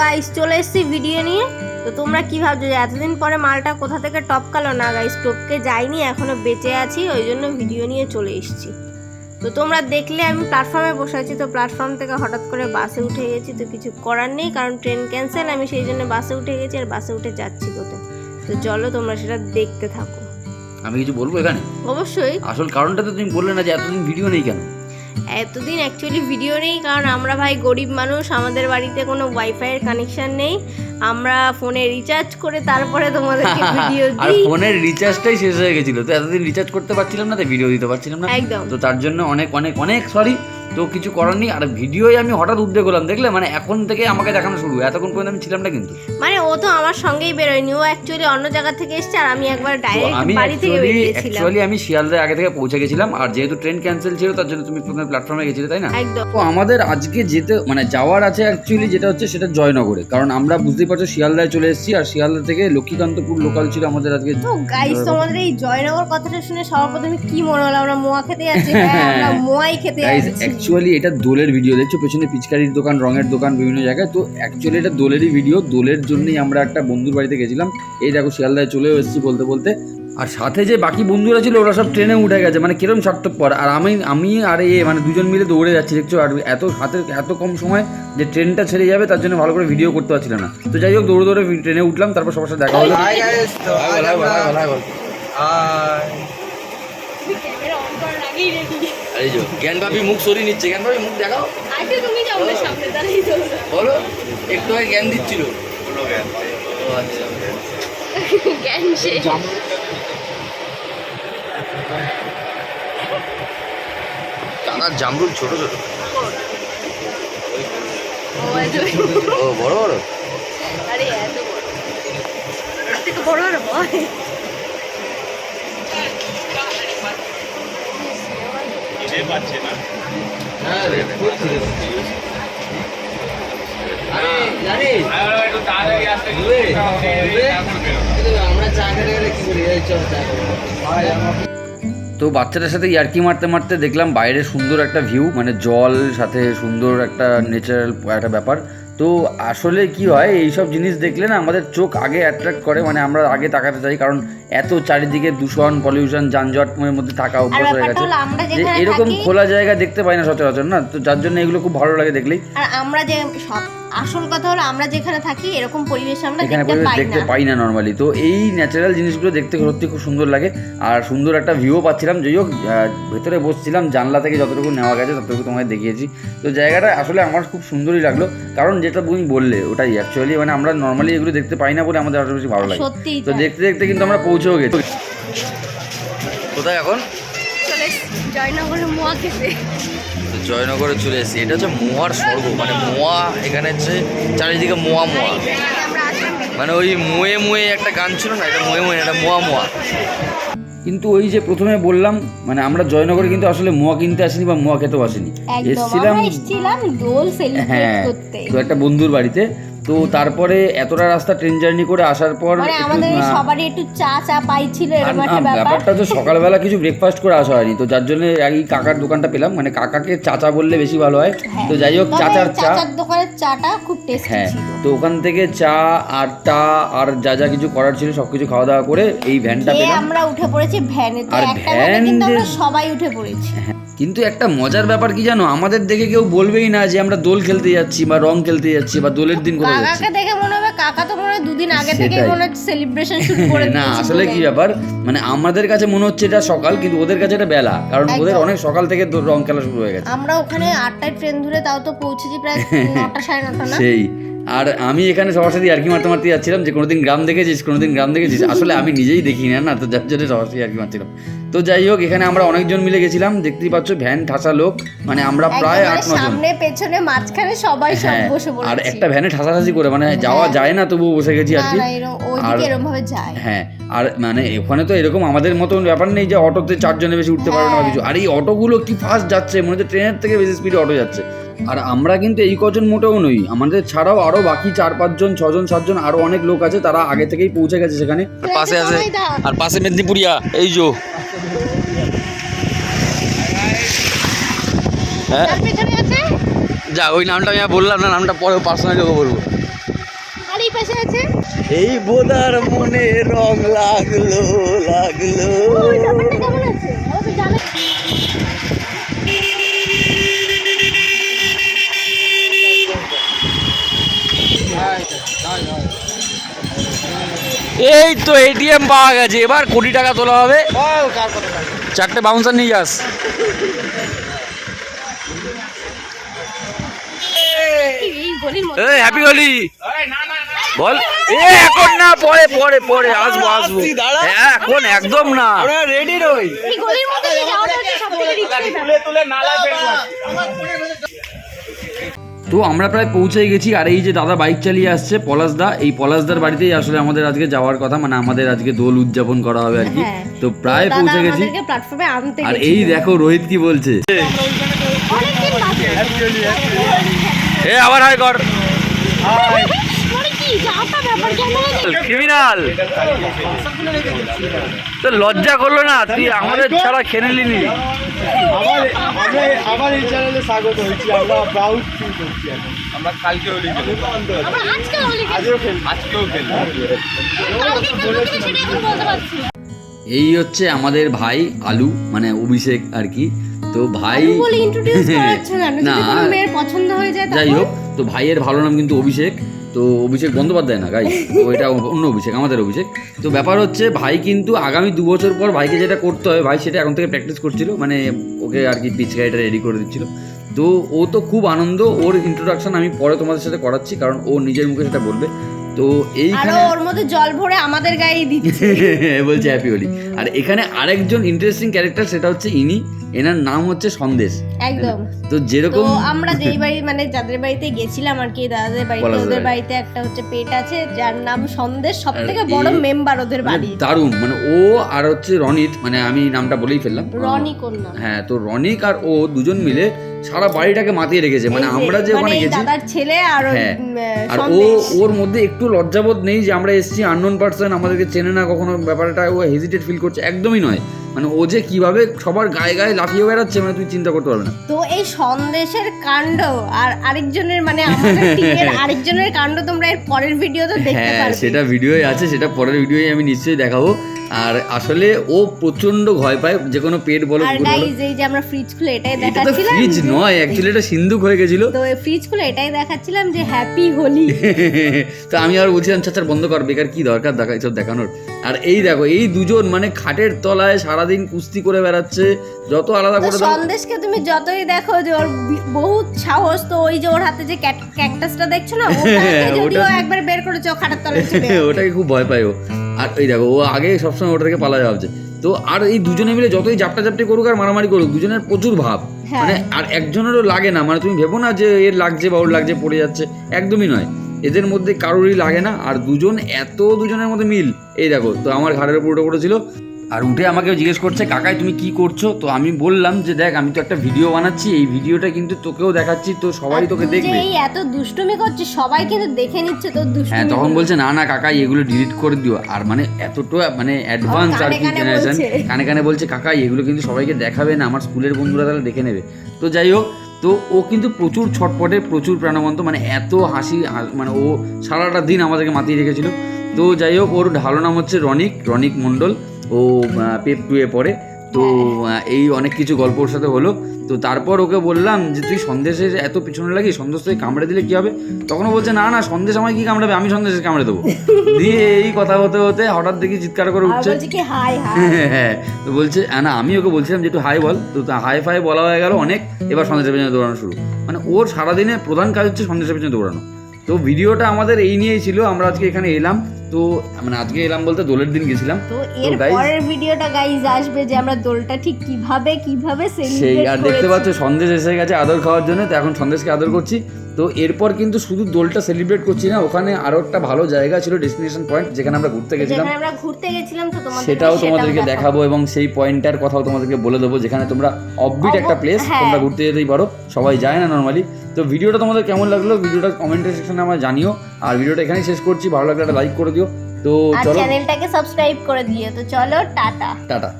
Guys চলে এসেছি video নিয়ে। তো তোমরা কি ভাবছ যে এতদিন পরে মালটা কোথা থেকে টপকালো? না গাইস টপকে যায়নি এখনও বেঁচে আছি ওই জন্য ভিডিও নিয়ে চলে এসেছি। তো তোমরা দেখলে আমি প্ল্যাটফর্মে বসে আছি তো প্ল্যাটফর্ম থেকে হঠাৎ করে বাসে উঠে গেছি তো কিছু করার নেই কারণ ট্রেন ক্যান্সেল আমি সেই জন্য বাসে উঠে গেছি আর বাসে উঠে যাচ্ছি কোথায়? তো চলো তোমরা সেটা দেখতে থাকো। আমি কিছু বলব এখানে? অবশ্যই। আসল কারণটা তো তুমি বললে না যে এতদিন ভিডিও নেই কেন? এতদিন অ্যাকচুয়ালি ভিডিও নেই কারণ আমরা ভাই গরিব মানুষ আমাদের বাড়িতে কোনো ওয়াইফাইয়ের কানেকশন নেই। আমরা ফোনে রিচার্জ করে তারপরে তোমাদের ভিডিও আর দিই। ফোনের রিচার্জটাই শেষ হয়ে গেছিল। তো এতদিন রিচার্জ করতে পারছিলাম না তাই ভিডিও দিতে পারছিলাম না। একদম। তো তার জন্য অনেক অনেক অনেক সরি তো কিছু করার নেই আর ভিডিওই আমি হঠাৎ উদ্যোগ করলাম দেখলে? মানে এখন থেকে আমাকে দেখানো শুরু এতক্ষণ পর্যন্ত আমি ছিলাম না কিন্তু। মানে ও তো আমার সঙ্গেই বেরোয়নি ও অ্যাকচুয়ালি অন্য জায়গা থেকে এসছে আর আমি একবার ডাইরেক্ট বাড়ি থেকে বেরিয়েছিলাম অ্যাকচুয়ালি আমি শিয়ালদায় আগে থেকে পৌঁছে গেছিলাম আর যেহেতু ট্রেন ক্যান্সেল ছিল তার জন্য তুমি প্রথমে প্ল্যাটফর্মে গেছিলে তাই না? একদম। তো আমাদের আজকে যেতে মানে যাওয়ার আছে অ্যাকচুয়ালি যেটা হচ্ছে সেটা জয়নগরে কারণ আমরা বুঝতেই পারছ শিয়ালদায় চলে এসেছি আর শিয়ালদা থেকে লক্ষ্মীকান্তপুর লোকাল ছিল আমাদের আজকে তো গাইস তোমাদের এই জয়নগর কথাটা শুনে সবার প্রথমে কি মনে হলো? আমরা মোয়া খেতে যাচ্ছি। হ্যাঁ আমরা মোয়াই খেতে যাচ্ছি। অ্যাকচুয়ালি এটা দোলের ভিডিও দেখছ? পেছনে পিচকারির দোকান রঙের দোকান বিভিন্ন জায়গায়। তো অ্যাকচুয়ালি এটা দোলেরই ভিডিও দোলের জন্যই আমরা একটা বন্ধুর বাড়িতে গেছিলাম। এই দেখো শিয়ালদায় চলেও এসেছি বলতে বলতে। আর সাথে যে বাকি বন্ধুরা ছিল ওরা সব ট্রেনে উঠে গেছে। মানে কিরম স্বার্থপর। আর আমি আমি আর এ মানে দুজন মিলে দৌড়ে যাচ্ছি দেখছ? আর এত হাতে এত কম সময় যে ট্রেনটা ছেড়ে যাবে তার জন্য ভালো করে ভিডিও করতে পারছিলাম না। তো যাই হোক দৌড়ে দৌড়ে ট্রেনে উঠলাম তারপর সবার সাথে দেখা হলো। হাই এই যে জ্ঞানভাবি মুখ সরিয়ে নিচ্ছে জ্ঞানভাবি মুখ দেখাও আগে তুমি যাও না সামনে দাঁড়িয়ে যাও বলো একটু আগে জ্ঞান দিচ্ছিল ও আচ্ছা দাদার জামরুল ছোট ছোট ও বড় বড় আরে এত বড় এর থেকে তো বাচ্চাটার সাথে ইয়ার্কি মারতে মারতে দেখলাম বাইরে সুন্দর একটা ভিউ মানে জল, সাথে সুন্দর একটা নেচারাল একটা ব্যাপার। তো আসলে কি হয় এইসব জিনিস দেখলে না আমাদের চোখ আগে অ্যাট্রাক্ট করে মানে আমরা আগে তাকাতে চাই কারণ এত চারিদিকে দূষণ পলিউশন যানজটের মধ্যে থাকা অভ্যাস হয়ে গেছে। যে এরকম খোলা জায়গা দেখতে পাই না সচরাচর না? তো যার জন্য এগুলো খুব ভালো লাগে দেখলেই। আর আমরা যে সব আসল কথা হলো আমরা যেখানে থাকি এরকম পরিবেশ আমরা দেখতে পাই দেখতে পাই না নর্মালি তো এই ন্যাচারাল জিনিসগুলো দেখতে সত্যি খুব সুন্দর লাগে। আর সুন্দর একটা ভিউও পাচ্ছিলাম। যাই হোক ভেতরে বসছিলাম। জানলা থেকে যতটুকু নেওয়া গেছে ততটুকু তোমায় দেখিয়েছি। তো জায়গাটা আসলে আমার খুব সুন্দরই লাগল। কারণ যেটা তুমি বললে ওটাই অ্যাকচুয়ালি মানে আমরা নর্মালি এগুলো দেখতে পাই না বলে আমাদের আরও বেশি ভালো লাগে। তো দেখতে দেখতে কিন্তু আমরা পৌঁছেও গেছি। কোথায় এখন? চলে এসেছি মোয়া খেতে। জয়নগরে চলে এসেছি। এটা হচ্ছে মোয়ার স্বর্গ মানে মোয়া এখানে হচ্ছে চারিদিকে মোয়া মোয়া। মানে ওই মুয়ে মুয়ে একটা গান ছিল না এটা মুয়ে মুয়ে এটা মোয়া মোয়া। কিন্তু ওই যে প্রথমে বললাম মানে আমরা জয়নগরে কিন্তু আসলে মোয়া কিনতে আসিনি বা মোয়া খেতেও আসিনি। এসেছিলাম হ্যাঁ তো একটা বন্ধুর বাড়িতে তো তারপরে এতটা রাস্তা ট্রেন জার্নি করে আসার পর মানে আমাদের সবারই একটু চা চা পাইছিল আর এরকম না, একটা ব্যাপার। ব্যাপারটা তো সকালবেলা কিছু ব্রেকফাস্ট করে আসা হয়নি তো যার জন্য এই কাকার দোকানটা পেলাম মানে কাকাকে চাচা বললে বেশি ভালো হয়। হ্যাঁ। তো যাই হোক চাচার চা চাচার দোকানের চাটা খুব টেস্টি হ্যাঁ তো ওখান থেকে চা আর টা আর যা যা কিছু করার ছিল সব কিছু খাওয়া দাওয়া করে এই ভ্যানটা পেলাম। আমরা উঠে পড়েছি ভ্যানে। তো আর একটা ভ্যান কিন্তু আমরা সবাই উঠে পড়েছি। কিন্তু একটা মজার ব্যাপার কি জানো? আমাদের দেখে কেউ বলবেই না যে আমরা দোল খেলতে যাচ্ছি বা রং খেলতে যাচ্ছি বা দোলের দিন কোথায় কাকাকে দেখে মনে হবে কাকা তো মনে হয় দুদিন আগে থেকে মনে হচ্ছে সেলিব্রেশন শুরু করে না আসলে কি ব্যাপার? মানে আমাদের কাছে মনে হচ্ছে এটা সকাল কিন্তু ওদের কাছে এটা বেলা। কারণ ওদের অনেক সকাল থেকে রং খেলা শুরু হয়ে গেছে। আমরা ওখানে আটটায় ট্রেন ধরে তাও তো পৌঁছেছি প্রায় নটা সাড়ে নটা না? সেই। আর আমি এখানে সবার সাথে আর কি মারতে মারতে যাচ্ছিলাম যে কোনোদিন গ্রাম দেখেছিস কোনোদিন গ্রাম দেখেছিস। আসলে আমি নিজেই দেখি না না তো যার জন্য সবার সাথে আর কি মারছিলাম। তো যাই হোক এখানে আমরা অনেকজন মিলে গেছিলাম। দেখতেই পাচ্ছ ভ্যান ঠাসা লোক। মানে আমরা প্রায় মানে আট নজন সামনে পেছনে মাঝখানে সবাই সব হ্যাঁ বসে পড়েছি। আর একটা ভ্যানে ঠাসাঠাসি করে মানে যাওয়া যায় না তবুও বসে গেছি আর কি। আর- ওইদিকে এরকম ভাবে যায়। হ্যাঁ আর মানে ওখানে তো এরকম আমাদের মতন ব্যাপার নেই যে অটোতে চারজনে বেশি উঠতে পারবে না বা কিছু। আর এই অটোগুলো কি ফাস্ট যাচ্ছে? মনে হচ্ছে ট্রেনের থেকে বেশি স্পিডে অটো যাচ্ছে। আর আমরা কিন্তু এই কজন মোটেও নই। আমাদের ছাড়াও আরও বাকি চার পাঁচজন ছজন সাতজন আরও অনেক লোক আছে তারা আগে থেকেই পৌঁছে গেছে সেখানে। আর পাশে আছে আর পাশে মেদিনীপুরিয়া এই যো। হ্যাঁ? যা ওই নামটা আমি আর বললাম না নামটা পরে পার্সোনালি ওকে বলব। এই পাশে আছে? এই বোদার মনে রং লাগল লাগল ওই জামাটা কেমন আছে ও তো জানে এই তো এটিএম পাওয়া গেছে। এবার কোটি টাকা তোলা হবে। চারটে বাউন্সার নিয়ে যাস। হ্যাপি হোলি বল। এ এখন না পরে পরে পরে আসব আসব। হ্যাঁ, এখন একদম না। রেডি রই। তুলে তুলে তো আমরা প্রায় পৌঁছে গেছি আর এই যে দাদা বাইক চালিয়ে আসছে পলাশদা এই পলাশদার বাড়িতেই আসলে আমাদের আজকে যাওয়ার কথা মানে আমাদের আজকে দোল উদযাপন করা হবে আর কি। হ্যাঁ। তো প্রায় পৌঁছে গেছি। আমাদেরকে প্ল্যাটফর্মে আনতে আর এই দেখো রোহিত কি বলছে। এ আবার হাই কর। ক্রিমিনাল তো লজ্জা করল না? তুই আমাদের ছাড়া খেলে নিলি। আবার আবার এই চ্যানেলে স্বাগত হয়েছি আমরা প্রাউড ফিল করছি এখন। আমরা কালকে হোলি আজকেও। এই হচ্ছে আমাদের ভাই আলু মানে অভিষেক আর কি। তো ভাই আলু বলে ইন্ট্রোডিউস করাচ্ছে না। পছন্দ হয়ে যায় যাই হোক তো ভাইয়ের ভালো নাম কিন্তু অভিষেক। তো অভিষেক বন্দ্যোপাধ্যায় না গাই তো এটা অন্য অভিষেক, আমাদের অভিষেক। তো ব্যাপার হচ্ছে, ভাই কিন্তু আগামী দু বছর পর ভাইকে যেটা করতে হয় ভাই সেটা এখন থেকে প্র্যাকটিস করছিল মানে ওকে আর কি পিচ গাড়িটা রেডি করে দিচ্ছিল। তো ও তো খুব আনন্দ, ওর ইন্ট্রোডাকশন আমি পরে তোমাদের সাথে করাচ্ছি, কারণ ও নিজের মুখে সেটা বলবে। তো আরও এইখানে ওর মধ্যে জল ভরে আমাদের গায়ে দিচ্ছে। বলছে হ্যাপি হোলি আর এখানে আরেকজন ইন্টারেস্টিং ক্যারেক্টার সেটা হচ্ছে ইনি। এনার নাম হচ্ছে সন্দেশ। একদম। তো যেরকম আমরা যেই বাড়ি মানে যাদের বাড়িতে গেছিলাম আর কি দাদাদের বাড়িতে ওদের বাড়িতে একটা হচ্ছে পেট আছে যার নাম সন্দেশ। সব থেকে বড় মেম্বার ওদের মানে বাড়ি। দারুণ। মানে ও আর হচ্ছে রনিত মানে আমি নামটা বলেই ফেললাম। রনি কন্যা হ্যাঁ তো রনিক আর ও দুজন মিলে সারা বাড়িটাকে মাতিয়ে রেখেছে। মানে আমরা যে মানে ওখানে গেছি দাদার ছেলে আর হ্যাঁ। আর ও ওর মধ্যে একটু লজ্জাবোধ নেই যে আমরা এসেছি আননোন পার্সন আমাদেরকে চেনে না কখনো। ব্যাপারটা ও হেজিটেট ফিল করছে একদমই নয়। মানে ও যে কীভাবে সবার গায়ে গায়ে লাফিয়ে বেড়াচ্ছে মানে তুই চিন্তা করতে পারবে না। তো এই সন্দেশের কাণ্ড আর আরেকজনের মানে আমাদের টিমের আরেকজনের কাণ্ড তোমরা এর পরের ভিডিও তো দেখতে হ্যাঁ পারবে। সেটা ভিডিওই আছে সেটা পরের ভিডিওই আমি নিশ্চয়ই দেখাবো। আর আসলে ও প্রচণ্ড ভয় পায় যে কোনো পেট বলো আর গাইজ এই যে আমরা ফ্রিজ খুলে এটাই দেখাচ্ছিলাম ফ্রিজ নয় অ্যাকচুয়ালি এটা সিন্ধুক হয়ে গেছিল। তো ফ্রিজ খুলে এটাই দেখাচ্ছিলাম যে হ্যাপি হোলি। তো আমি আর বলছিলাম চাচার বন্ধ কর বেকার কি দরকার? দেখা এসব দেখানোর। আর এই দেখো এই দুজন মানে খাটের তলায় সারাদিন কুস্তি করে বেড়াচ্ছে যত আলাদা করে দাও। সন্দেশকে তুমি যতই দেখো যে ওর বহুত সাহস তো ওই যে ওর হাতে যে ক্যাকটাসটা দেখছ না যদিও ওটা- একবার বের করেছে ও খাটের তলায় ওটাকে খুব ভয় পায় ও। আর এই দেখো ও আগে সবসময় ওটা থেকে পালা ভাবছে। তো আর এই দুজনে মিলে যতই জাপটা জাপটি করুক আর মারামারি করুক দুজনের প্রচুর ভাব। হ্যাঁ। মানে আর একজনেরও লাগে না মানে তুমি ভেবো না যে এর লাগছে বা ওর লাগছে পড়ে যাচ্ছে একদমই নয়। এদের মধ্যে কারোরই লাগে না আর দুজন এত দুজনের মধ্যে মিল। এই দেখো তো আমার ঘাড়ের উপর ওটা পড়েছিল। আর উঠে আমাকে জিজ্ঞেস করছে কাকাই তুমি কি করছ? তো আমি বললাম যে দেখ আমি তো একটা ভিডিও বানাচ্ছি এই ভিডিওটা কিন্তু তোকেও দেখাচ্ছি তো সবাই তোকে দেখবে। এই এত দুষ্টুমি করছিস সবাই কিন্তু দেখে নিচ্ছে তোর হ্যাঁ তখন বলছে না না কাকা এগুলো ডিলিট করে দিও। আর মানে এতটা মানে অ্যাডভান্স আর কি জেনারেশন কানে কানে বলছে কাকা এগুলো কিন্তু সবাইকে দেখাবে না আমার স্কুলের বন্ধুরা তাহলে দেখে নেবে। তো যাই হোক তো ও কিন্তু প্রচুর ছটপটে প্রচুর প্রাণবন্ত মানে এত হাসি মানে ও সারাটা দিন আমাদেরকে মাতিয়ে রেখেছিল। তো যাই হোক ওর ভালো নাম হচ্ছে রনিক রনিক মণ্ডল। ও পেপ টুয়ে পড়ে। তো এই অনেক কিছু গল্প ওর সাথে হলো। তো তারপর ওকে বললাম যে তুই সন্দেশের এত পিছনে লাগি সন্দেশ তুই কামড়ে দিলে কি হবে? তখন ও বলছে না না সন্দেশ আমায় কি কামড়াবে? আমি সন্দেশের কামড়ে দেবো। দিয়ে এই কথা হতে হতে হঠাৎ দেখি চিৎকার করে উঠছে। হ্যাঁ তো বলছে না আমি ওকে বলছিলাম যে একটু হাই বল। তো হাই ফাই বলা হয়ে গেল অনেক এবার সন্দেশের পেছনে দৌড়ানো শুরু। মানে ওর সারাদিনে প্রধান কাজ হচ্ছে সন্দেশের পেছনে দৌড়ানো। তো ভিডিওটা আমাদের এই নিয়েই ছিল আমরা আজকে এখানে এলাম। তো মানে আজকে এলাম বলতে দোলের দিন গেছিলাম। তো এর পরের ভিডিওটা গাইজ আসবে যে আমরা দোলটা ঠিক কীভাবে কীভাবে সেই আর দেখতে পাচ্ছ সন্দেশ এসে গেছে আদর খাওয়ার জন্য তো এখন সন্দেশকে আদর করছি। তো এরপর কিন্তু শুধু দোলটা সেলিব্রেট করছি না ওখানে আরও একটা ভালো জায়গা ছিল ডেস্টিনেশন পয়েন্ট যেখানে আমরা ঘুরতে গেছিলাম। আমরা ঘুরতে গেছিলাম তো তোমাদের সেটাও তোমাদেরকে দেখাবো এবং সেই পয়েন্টটার কথাও তোমাদেরকে বলে দেবো যেখানে তোমরা অফবিট একটা প্লেস হ্যাঁ। তোমরা ঘুরতে যেতেই পারো সবাই যায় না নর্মালি তো ভিডিওটা তোমাদের কেমন লাগল ভিডিওটা কমেন্টের সেকশনে আমার জানিও। আর ভিডিওটা এখানেই শেষ করছি। ভালো লাগলে একটা লাইক করে দিও। তো চলো। চ্যানেলটাকে সাবস্ক্রাইব করে দিও। তো চলো টাটা। টাটা।